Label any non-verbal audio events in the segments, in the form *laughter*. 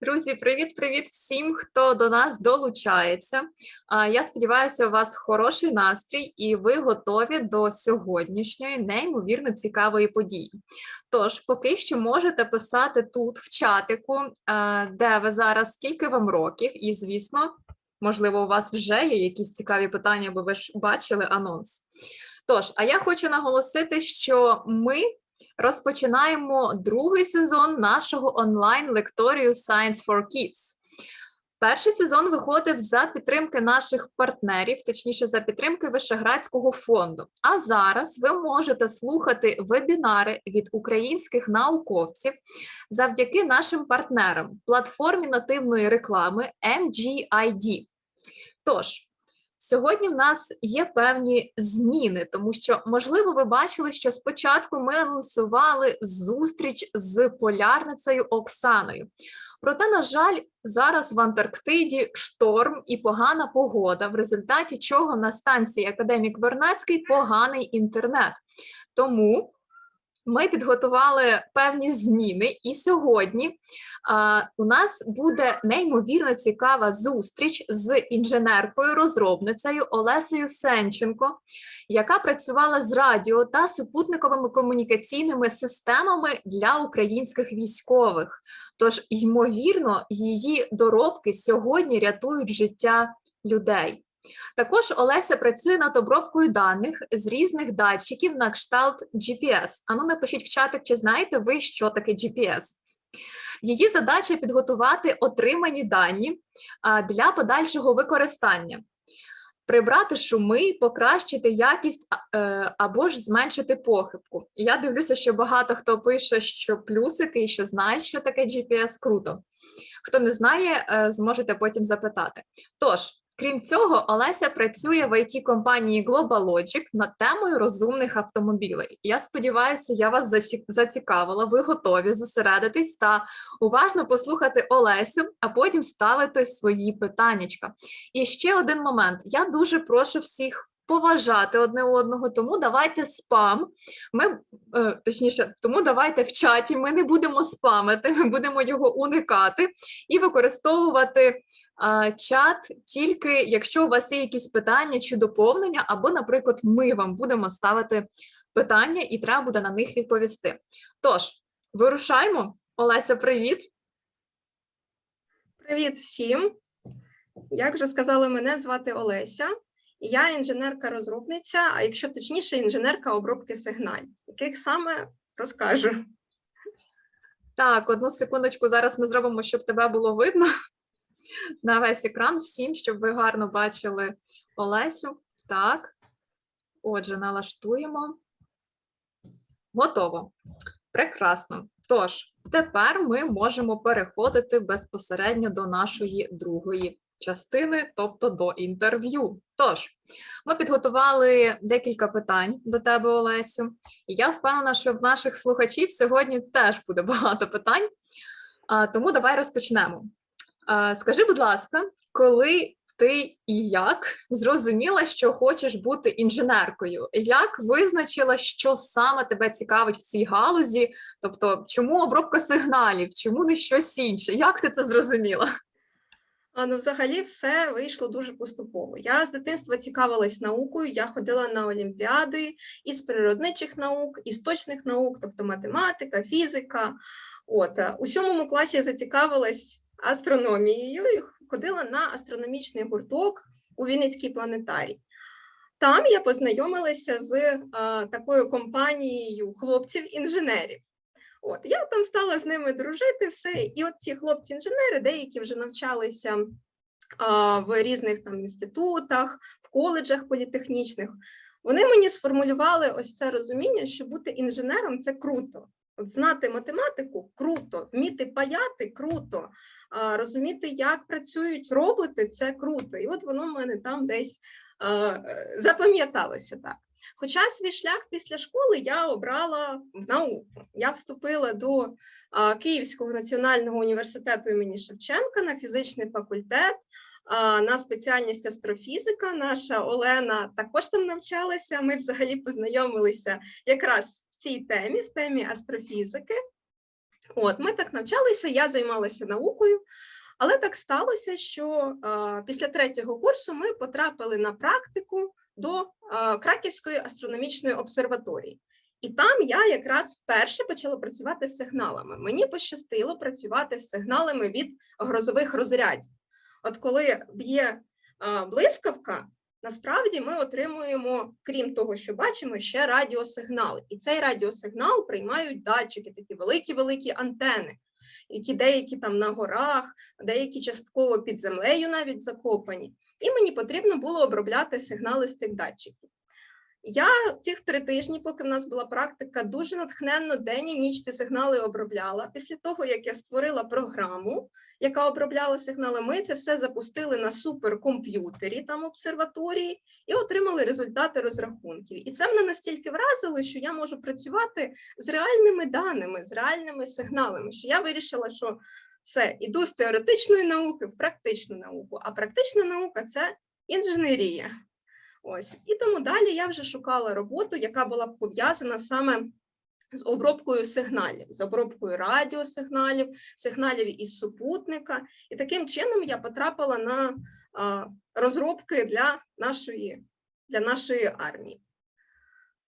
Друзі, привіт-привіт всім, хто до нас долучається. Я сподіваюся, у вас хороший настрій і ви готові до сьогоднішньої неймовірно цікавої події. Тож, поки що можете писати тут в чатику, де ви зараз, скільки вам років, і, звісно, можливо, у вас вже є якісь цікаві питання, бо ви ж бачили анонс. Тож, а я хочу наголосити, що ми розпочинаємо другий сезон нашого онлайн-лекторію Science for Kids. Перший сезон виходив за підтримки наших партнерів, точніше, за підтримки Вишеградського фонду. А зараз ви можете слухати вебінари від українських науковців завдяки нашим партнерам платформі нативної реклами MGID. Тож, Сьогодні в нас є певні зміни, тому що, можливо, ви бачили, що спочатку ми анонсували зустріч з полярницею Оксаною. Проте, на жаль, зараз в Антарктиді шторм і погана погода, в результаті чого на станції Академік Вернацький поганий інтернет. Тому ми підготували певні зміни, і сьогодні а, у нас буде неймовірно цікава зустріч з інженеркою-розробницею Олесею Сенченко, яка працювала з радіо та супутниковими комунікаційними системами для українських військових. Тож, ймовірно, її доробки сьогодні рятують життя людей. Також Олеся працює над обробкою даних з різних датчиків на кшталт GPS. Ану, напишіть в чатик, чи знаєте ви, що таке GPS. Її задача підготувати отримані дані для подальшого використання, прибрати шуми, покращити якість е, або ж зменшити похибку. Я дивлюся, що багато хто пише, що плюсики що знають, що таке GPS, круто. Хто не знає, е, зможете потім запитати. Тож, Крім цього, Олеся працює в it компанії GlobalLogic над темою розумних автомобілей. Я сподіваюся, я вас зацікавила. Ви готові зосередитись та уважно послухати Олесю, а потім ставити свої питаннячка. І ще один момент: я дуже прошу всіх. Поважати одне одного, тому давайте спам. Ми е, точніше, тому давайте в чаті. Ми не будемо спамити, ми будемо його уникати і використовувати чат тільки якщо у вас є якісь питання чи доповнення, або, наприклад, ми вам будемо ставити питання, і треба буде на них відповісти. Тож, вирушаємо. Олеся, привіт. Привіт всім. Як вже сказали, мене звати Олеся, я інженерка-розробниця, а якщо точніше, інженерка обробки сигналів, яких саме розкажу. Так, одну секундочку, зараз ми зробимо, щоб тебе було видно *laughs* на весь екран всім, щоб ви гарно бачили Олесю. Так. Отже, налаштуємо. Готово. Прекрасно. Тож, тепер ми можемо переходити безпосередньо до нашої другої частини, тобто до інтерв'ю. Тож, ми підготували декілька питань до тебе, Олесю, і я впевнена, що в наших слухачів сьогодні теж буде багато питань. Тому давай розпочнемо. Скажи, будь ласка, коли ти і як зрозуміла, що хочеш бути інженеркою? Як визначила, що саме тебе цікавить в цій галузі? Тобто, чому обробка сигналів, чому не щось інше? Як ти це зрозуміла? Ну, взагалі, все вийшло дуже поступово. Я з дитинства цікавилась наукою, я ходила на олімпіади із природничих наук, із точних наук, тобто математика, фізика. От у сьомому класі я зацікавилась астрономією і ходила на астрономічний гурток у Вінницький планетарій. Там я познайомилася з а, такою компанією хлопців-інженерів. От я там стала з ними дружити, все. І от ці хлопці-інженери, деякі вже навчалися а, в різних там інститутах, в коледжах політехнічних. Вони мені сформулювали ось це розуміння, що бути інженером це круто. От Знати математику круто, вміти паяти круто, а, розуміти, як працюють роботи, це круто. І от воно в мене там десь а, запам'яталося так. Хоча свій шлях після школи я обрала в науку. Я вступила до Київського національного університету імені Шевченка на фізичний факультет. На спеціальність астрофізика наша Олена також там навчалася. Ми взагалі познайомилися якраз в цій темі, в темі астрофізики. От, ми так навчалися, я займалася наукою, але так сталося, що після третього курсу ми потрапили на практику до Краківської астрономічної обсерваторії. І там я якраз вперше почала працювати з сигналами. Мені пощастило працювати з сигналами від грозових розрядів. От коли б'є блискавка, насправді ми отримуємо, крім того, що бачимо, ще радіосигнал. І цей радіосигнал приймають датчики, такі великі-великі антени, які деякі там на горах, деякі частково під землею навіть закопані. І мені потрібно було обробляти сигнали з цих датчиків. Я цих три тижні, поки в нас була практика, дуже натхненно день і ніч ці сигнали обробляла. Після того, як я створила програму, яка обробляла сигнали, ми це все запустили на суперкомп'ютері там обсерваторії і отримали результати розрахунків. І це мене настільки вразило, що я можу працювати з реальними даними, з реальними сигналами. Що я вирішила, що все, іду з теоретичної науки в практичну науку, а практична наука це інженерія. Ось і тому далі я вже шукала роботу, яка була пов'язана саме з обробкою сигналів, з обробкою радіосигналів, сигналів із супутника. І таким чином я потрапила на а, розробки для нашої, для нашої армії.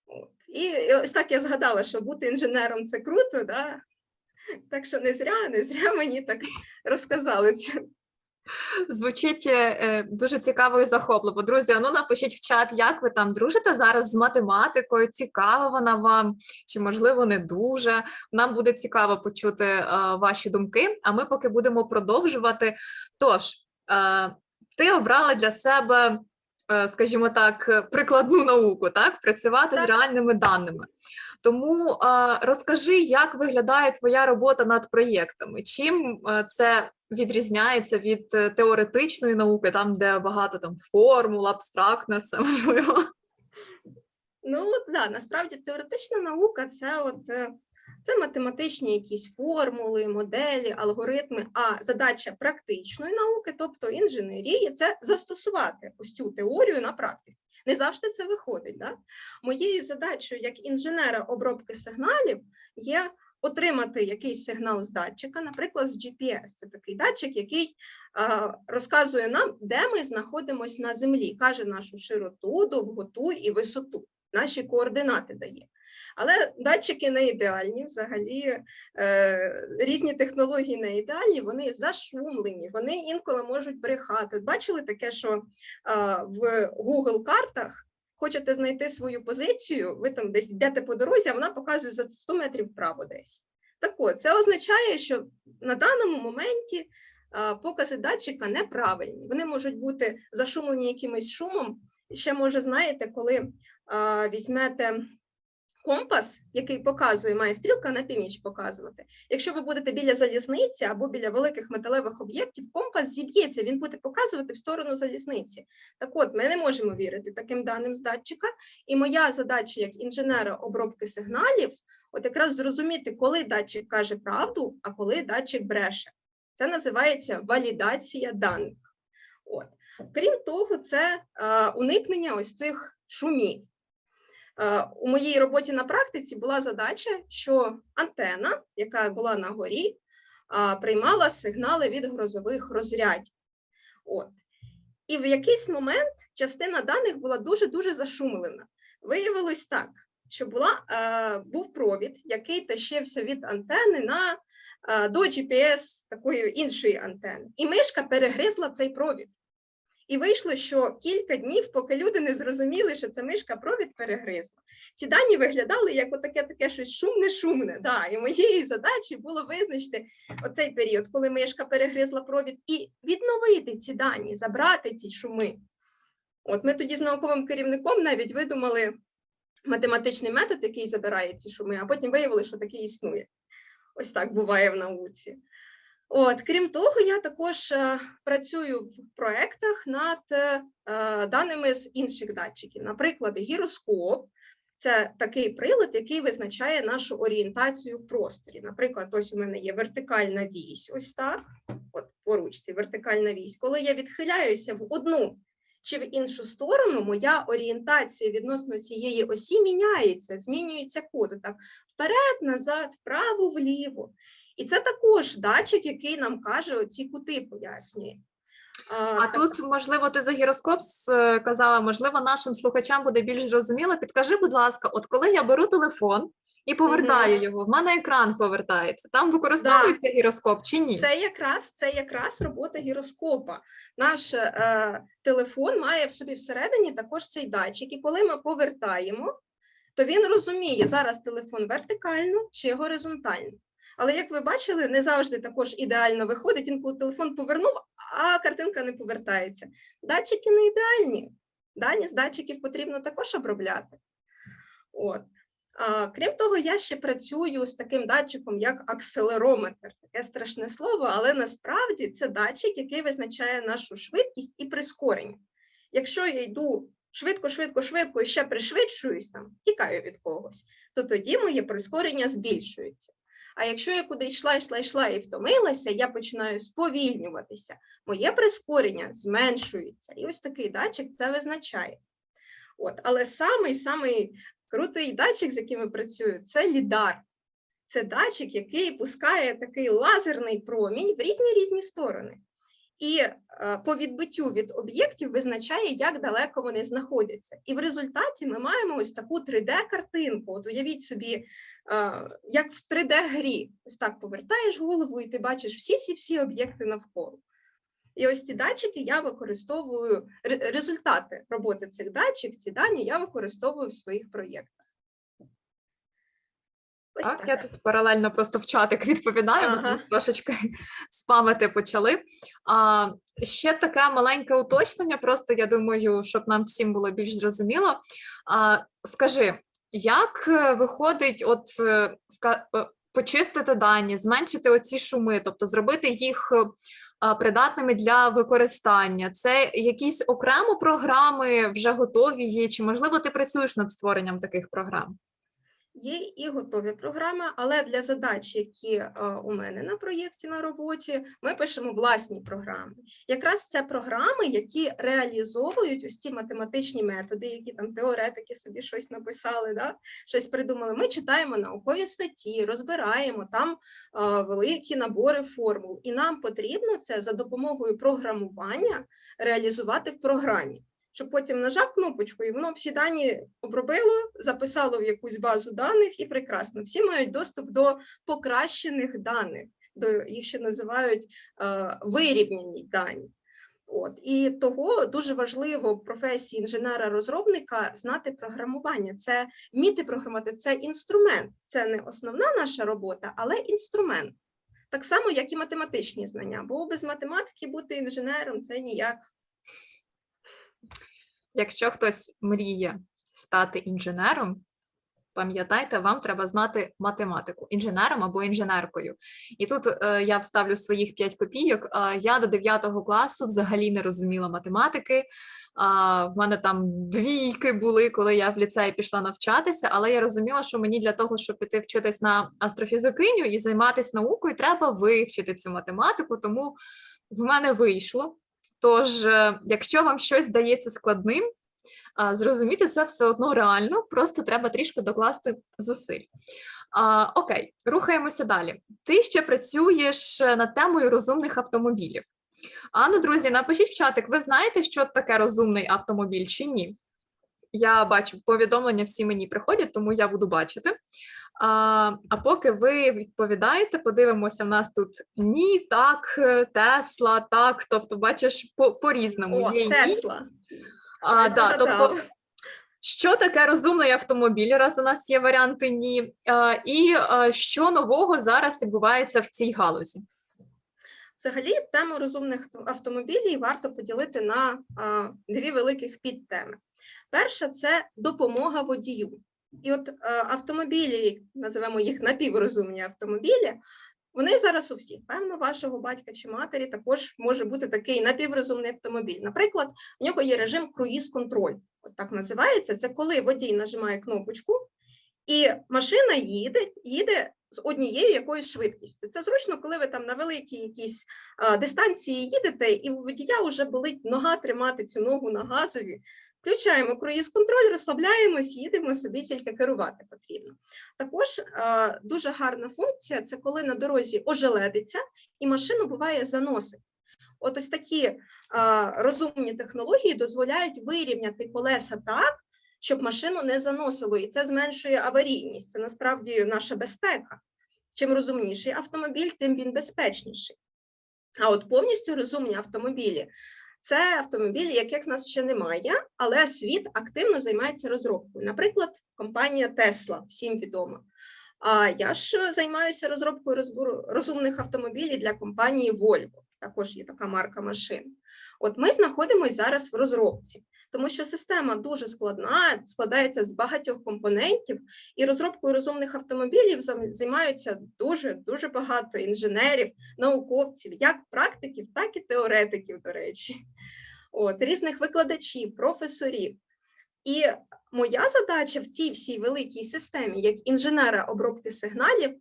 От. І, ось так я згадала, що бути інженером це круто, да? так що не зря, не зря мені так розказали це. Звучить е, е, дуже цікаво і захопливо. Друзі, ну напишіть в чат, як ви там дружите зараз з математикою, цікава вона вам, чи можливо не дуже. Нам буде цікаво почути е, ваші думки, а ми поки будемо продовжувати. Тож, ти обрала для себе, скажімо так, прикладну науку, так? Працювати з реальними даними. Тому розкажи, як виглядає твоя робота над проєктами? Чим це відрізняється від е, теоретичної науки, там, де багато там формул, абстрактне, все *laughs* можливо. Ну, от, да, насправді теоретична наука це от е, це математичні якісь формули, моделі, алгоритми. А задача практичної науки, тобто інженерії, це застосувати ось цю теорію на практиці. Не завжди це виходить. Да? Моєю задачею як інженера обробки сигналів є отримати якийсь сигнал з датчика, наприклад, з GPS. Це такий датчик, який розказує нам, де ми знаходимося на землі, каже нашу широту, довготу і висоту. Наші координати дає. Але датчики не ідеальні, взагалі е, різні технології не ідеальні, вони зашумлені, вони інколи можуть брехати. Бачили таке, що в Google картах хочете знайти свою позицію, ви там десь йдете по дорозі, а вона показує за 100 метрів вправо десь. Так от, це означає, що на даному моменті покази датчика неправильні. Вони можуть бути зашумлені якимось шумом. Ще може, знаєте, коли візьмете компас, який показує, має стрілка на північ показувати. Якщо ви будете біля залізниці або біля великих металевих об'єктів, компас зіб'ється, він буде показувати в сторону залізниці. Так от, ми не можемо вірити таким даним з датчика. І моя задача як інженера обробки сигналів, от якраз зрозуміти, коли датчик каже правду, а коли датчик бреше. Це називається валідація даних. От. Крім того, це е, уникнення ось цих шумів. Е, У моїй роботі на практиці була задача, що антена, яка була на горі, приймала сигнали від грозових розрядів. От. І в якийсь момент частина даних була дуже-дуже зашумлена. Виявилось так, що була, е, був провід, який тащився від антени на, е, до GPS такої іншої антени. І мишка перегризла цей провід. І вийшло, що кілька днів, поки люди не зрозуміли, що це мишка провід перегризла. Ці дані виглядали як отаке таке щось шумне-шумне. Да. І моєю задачею було визначити оцей період, коли мишка перегризла провід, і відновити ці дані, забрати ці шуми. От ми тоді з науковим керівником навіть видумали математичний метод, який забирає ці шуми, а потім виявили, що такий існує. Ось так буває в науці. От, крім того, я також е, працюю в проєктах над е, даними з інших датчиків. Наприклад, гіроскоп це такий прилад, який визначає нашу орієнтацію в просторі. Наприклад, ось у мене є вертикальна вісь, ось так, от по ручці, вертикальна вісь. Коли я відхиляюся в одну чи в іншу сторону моя орієнтація відносно цієї осі міняється, змінюється кут. Так, вперед, назад, вправо, вліво. І це також датчик, який нам каже, оці кути пояснює. А так- тут, можливо, ти за гіроскоп с- казала, можливо, нашим слухачам буде більш зрозуміло. Підкажи, будь ласка, от коли я беру телефон і повертаю його, в мене екран повертається. Там використовується гіроскоп чи ні? Це якраз це якраз робота гіроскопа. Наш е, телефон має в собі всередині також цей датчик, і коли ми повертаємо, то він розуміє зараз телефон вертикально чи горизонтально. Але як ви бачили, не завжди також ідеально виходить. Інколи телефон повернув, а картинка не повертається. Датчики не ідеальні. Дані з датчиків потрібно також обробляти. От. А, крім того, я ще працюю з таким датчиком, як акселерометр. Таке страшне слово, але насправді це датчик, який визначає нашу швидкість і прискорення. Якщо я йду швидко, швидко, швидко і ще пришвидшуюсь, там, тікаю від когось, то тоді моє прискорення збільшується. А якщо я куди йшла, йшла, йшла і втомилася, я починаю сповільнюватися, моє прискорення зменшується. І ось такий датчик це визначає. От, але самий самий крутий датчик, з яким я працюю, це лідар. Це датчик, який пускає такий лазерний промінь в різні різні сторони. І е, по відбиттю від об'єктів визначає, як далеко вони знаходяться. І в результаті ми маємо ось таку 3D-картинку. От уявіть собі, е, як в 3D-грі. Ось так повертаєш голову, і ти бачиш всі-всі-всі об'єкти навколо. І ось ці датчики я використовую результати роботи цих датчиків, ці дані я використовую в своїх проєктах. Ось Так, так. я тут паралельно просто в чатик *laughs* відповідаю, Ага. ми трошечки *laughs* спамити почали. А, ще таке маленьке уточнення, просто я думаю, щоб нам всім було більш зрозуміло. А, скажи, як е, виходить, от е, е, почистити дані, зменшити оці шуми, тобто зробити їх придатними для використання? Це якісь окремо програми вже готові є, чи можливо ти працюєш над створенням таких програм? Є і готові програми, але для задач, які е, у мене на проєкті на роботі, ми пишемо власні програми. Якраз це програми, які реалізовують ці математичні методи, які там теоретики собі щось написали, да? щось придумали. Ми читаємо наукові статті, розбираємо там е, великі набори формул, і нам потрібно це за допомогою програмування реалізувати в програмі щоб потім нажав кнопочку, і воно всі дані обробило, записало в якусь базу даних, і прекрасно. Всі мають доступ до покращених даних, до їх ще називають е, вирівняні дані. От і того дуже важливо в професії інженера-розробника знати програмування. Це вміти програмувати, це інструмент, це не основна наша робота, але інструмент. Так само, як і математичні знання, бо без математики бути інженером це ніяк. Якщо хтось мріє стати інженером, пам'ятайте, вам треба знати математику інженером або інженеркою. І тут е, я вставлю своїх 5 копійок. Е, я до 9 класу взагалі не розуміла математики. А, в мене там двійки були, коли я в ліцеї пішла навчатися, але я розуміла, що мені для того, щоб піти вчитись на астрофізикиню і займатися наукою, треба вивчити цю математику, тому в мене вийшло. Тож, е, якщо вам щось здається складним, зрозуміти це все одно реально, просто треба трішки докласти зусиль. А, окей, рухаємося далі. Ти ще працюєш е, над темою розумних автомобілів. А друзі, напишіть в чатик, ви знаєте, що таке розумний автомобіль чи ні? Я бачу повідомлення, всі мені приходять, тому я буду бачити. А, а поки ви відповідаєте, подивимося, в нас тут ні, так, е, Тесла, так. Тобто, бачиш, по, по-різному. О, Є ні, Тесла. а, да, тобто, що таке розумний автомобіль? Раз у нас є варіанти ні. А, і а, що нового зараз відбувається в цій галузі? Взагалі, тему розумних авто- автомобілів варто поділити на а, дві великих підтеми. Перша це допомога водію. І от а, автомобілі, називаємо їх напіврозумні автомобілі, вони зараз у всіх. Певно, вашого батька чи матері також може бути такий напіврозумний автомобіль. Наприклад, в нього є режим круїз-контроль. От так називається. Це коли водій нажимає кнопочку, і машина їде, їде з однією якоюсь швидкістю. Це зручно, коли ви там на великій якійсь а, дистанції їдете, і у водія вже болить нога тримати цю ногу на газові. Включаємо круїз-контроль, розслабляємось, їдемо собі, тільки керувати потрібно. Також а, дуже гарна функція це коли на дорозі ожеледиться і машину буває заносить. От ось такі а, розумні технології дозволяють вирівняти колеса так, щоб машину не заносило, і це зменшує аварійність. Це насправді наша безпека. Чим розумніший автомобіль, тим він безпечніший. А от повністю розумні автомобілі це автомобілі, яких в нас ще немає, але світ активно займається розробкою. Наприклад, компанія Тесла, всім відома. А я ж займаюся розробкою розумних автомобілів для компанії Volvo. Також є така марка машин. От ми знаходимося зараз в розробці, тому що система дуже складна, складається з багатьох компонентів, і розробкою розумних автомобілів займаються дуже дуже багато інженерів, науковців, як практиків, так і теоретиків, до речі, от різних викладачів, професорів. І моя задача в цій всій великій системі, як інженера обробки сигналів,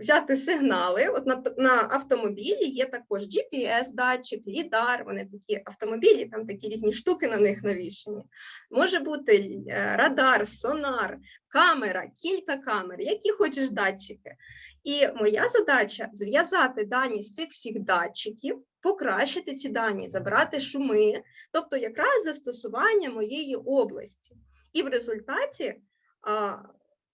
взяти сигнали. От на, на автомобілі є також GPS-датчик, лідар. Вони такі автомобілі, там такі різні штуки на них навішені. Може бути е, радар, сонар, камера, кілька камер, які хочеш датчики. І моя задача зв'язати дані з цих всіх датчиків, покращити ці дані, забрати шуми, тобто якраз застосування моєї області. І в результаті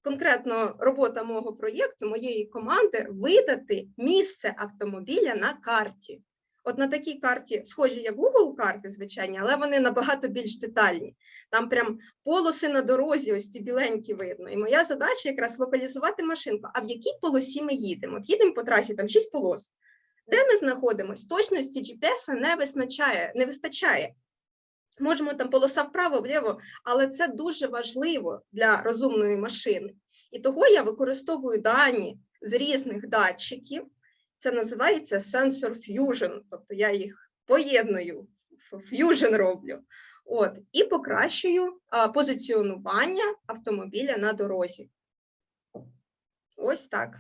конкретно робота мого проєкту, моєї команди видати місце автомобіля на карті. От на такій карті, схожі як Google карти, звичайні, але вони набагато більш детальні. Там прям полоси на дорозі, ось ці біленькі видно. І моя задача якраз локалізувати машинку. А в якій полосі ми їдемо? От їдемо по трасі, там шість полос. Де ми знаходимося? Точності GPS не вистачає, не вистачає. Можемо там полоса вправо, вліво, але це дуже важливо для розумної машини. І того я використовую дані з різних датчиків. Це називається sensor fusion, тобто я їх поєдную, ф- fusion роблю. От, і покращую а, позиціонування автомобіля на дорозі. Ось так.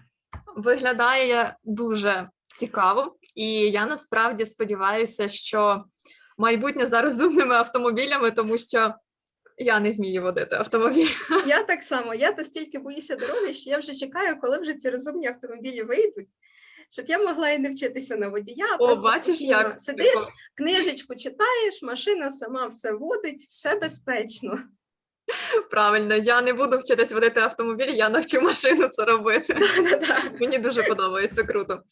Виглядає дуже цікаво, і я насправді сподіваюся, що майбутнє за розумними автомобілями, тому що я не вмію водити автомобіль. *laughs* Я так само, я настільки боюся дороги, що я вже чекаю, коли вже ці розумні автомобілі вийдуть, щоб я могла і не вчитися на водія. О, просто бачиш, як сидиш, книжечку читаєш, машина сама все водить, все безпечно. *laughs* правильно. Я не буду вчитись водити автомобіль, я навчу машину це робити. *laughs* Мені дуже подобається круто.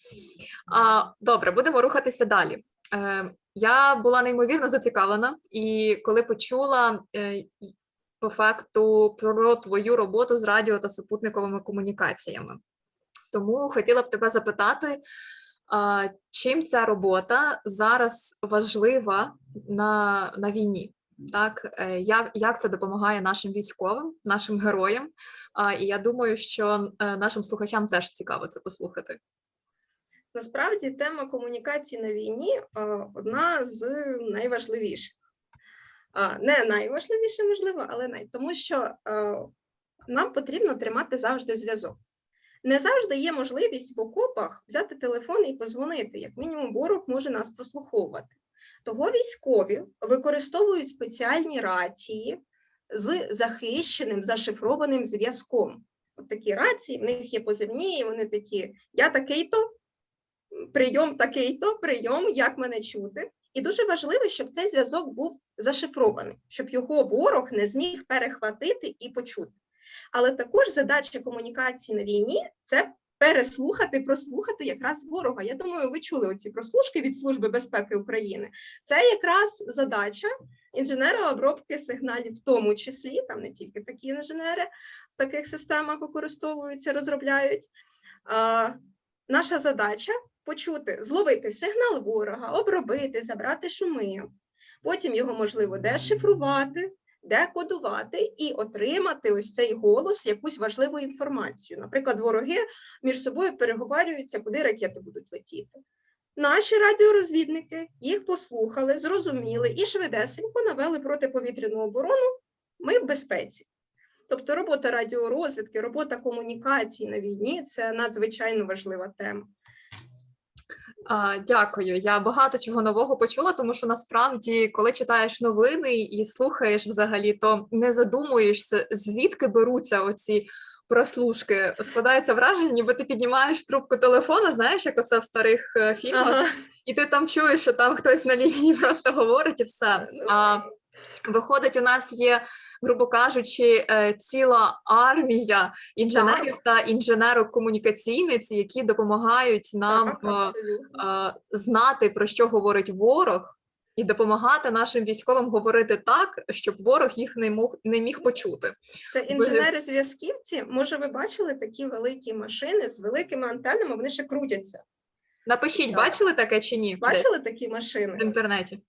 А, добре, будемо рухатися далі. Е, я була неймовірно зацікавлена, і коли почула е, по факту про твою роботу з радіо та супутниковими комунікаціями. Тому хотіла б тебе запитати, чим ця робота зараз важлива на, на війні? Так, Е, як, як це допомагає нашим військовим, нашим героям? І я думаю, що е, нашим слухачам теж цікаво це послухати. Насправді тема комунікації на війні одна з найважливіших. Не найважливіше, можливо, але най... тому що нам потрібно тримати завжди зв'язок. Не завжди є можливість в окопах взяти телефон і позвонити. Як мінімум, ворог може нас прослуховувати. Того військові використовують спеціальні рації з захищеним зашифрованим зв'язком. От такі рації, в них є позивні, вони такі: я такий-то, прийом такий-то, прийом, як мене чути. І дуже важливо, щоб цей зв'язок був зашифрований, щоб його ворог не зміг перехватити і почути. Але також задача комунікації на війні це переслухати, прослухати якраз ворога. Я думаю, ви чули оці прослушки від Служби безпеки України. Це якраз задача інженера обробки сигналів, в тому числі, там не тільки такі інженери в таких системах використовуються, розробляють. А, наша задача почути, зловити сигнал ворога, обробити, забрати шуми. Потім його можливо дешифрувати, декодувати і отримати ось цей голос, якусь важливу інформацію. Наприклад, вороги між собою переговорюються, куди ракети будуть летіти. Наші радіорозвідники їх послухали, зрозуміли і швидесенько навели протиповітряну оборону. Ми в безпеці. Тобто робота радіорозвідки, робота комунікацій на війні це надзвичайно важлива тема. Дякую. Я багато чого нового почула, тому що насправді, коли читаєш новини і слухаєш взагалі, то не задумуєшся, звідки беруться оці прослушки. Складається враження, ніби ти піднімаєш трубку телефона, знаєш, як оце в старих е, фільмах, Ага. і ти там чуєш, що там хтось на лінії *laughs* просто говорить і все. Ну, А виходить, у нас є, грубо кажучи, е, ціла армія інженерів та інженерок-комунікаційниць, які допомагають нам. Так, е, е, знати про що говорить ворог, і допомагати нашим військовим говорити так, щоб ворог їх не мог не міг почути. Це інженери-зв'язківці. Може, ви бачили такі великі машини з великими антенами, вони ще крутяться. Напишіть, Так. бачили таке чи ні? Бачили такі машини? в інтернеті?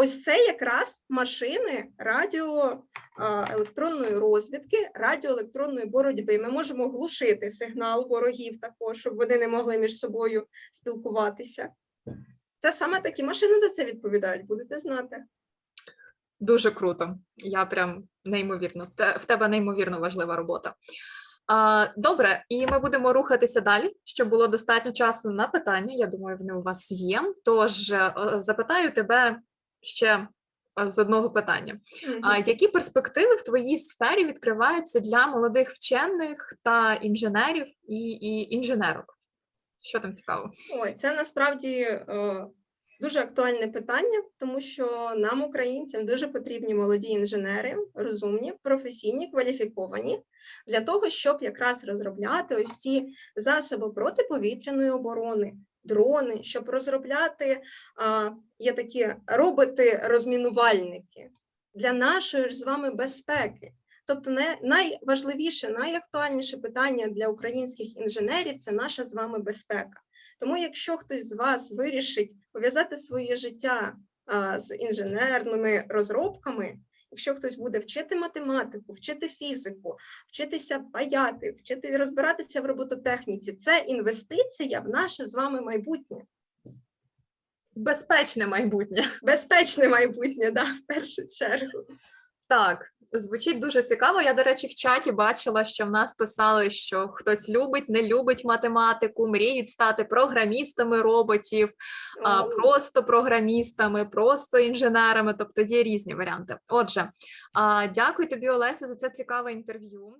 Ось це якраз машини радіо а, електронної розвідки, радіоелектронної боротьби. Ми можемо глушити сигнал ворогів також, щоб вони не могли між собою спілкуватися. Це саме такі машини за це відповідають, будете знати. Дуже круто. Я прям неймовірно. В тебе неймовірно важлива робота. Добре, і ми будемо рухатися далі, щоб було достатньо часу на питання. Я думаю, вони у вас є. Тож е, запитаю тебе ще е, з одного питання. А які перспективи в твоїй сфері відкриваються для молодих вчених та інженерів і, і інженерок? Що там цікаво? Ой, це насправді е, дуже актуальне питання, тому що нам, українцям, дуже потрібні молоді інженери, розумні, професійні, кваліфіковані для того, щоб якраз розробляти ось ці засоби протиповітряної оборони, дрони, щоб розробляти є такі роботи-розмінувальники для нашої ж з вами безпеки. Тобто, найважливіше, найактуальніше питання для українських інженерів це наша з вами безпека. Тому, якщо хтось з вас вирішить пов'язати своє життя з інженерними розробками, якщо хтось буде вчити математику, вчити фізику, вчитися паяти, вчити розбиратися в робототехніці, це інвестиція в наше з вами майбутнє, Безпечне майбутнє. безпечне майбутнє, да, в першу чергу. Так, звучить дуже цікаво. Я, до речі, в чаті бачила, що в нас писали, що хтось любить, не любить математику, мріють стати програмістами роботів, а, просто програмістами, просто інженерами. Тобто є різні варіанти. Отже, а, дякую тобі, Олеся, за це цікаве інтерв'ю.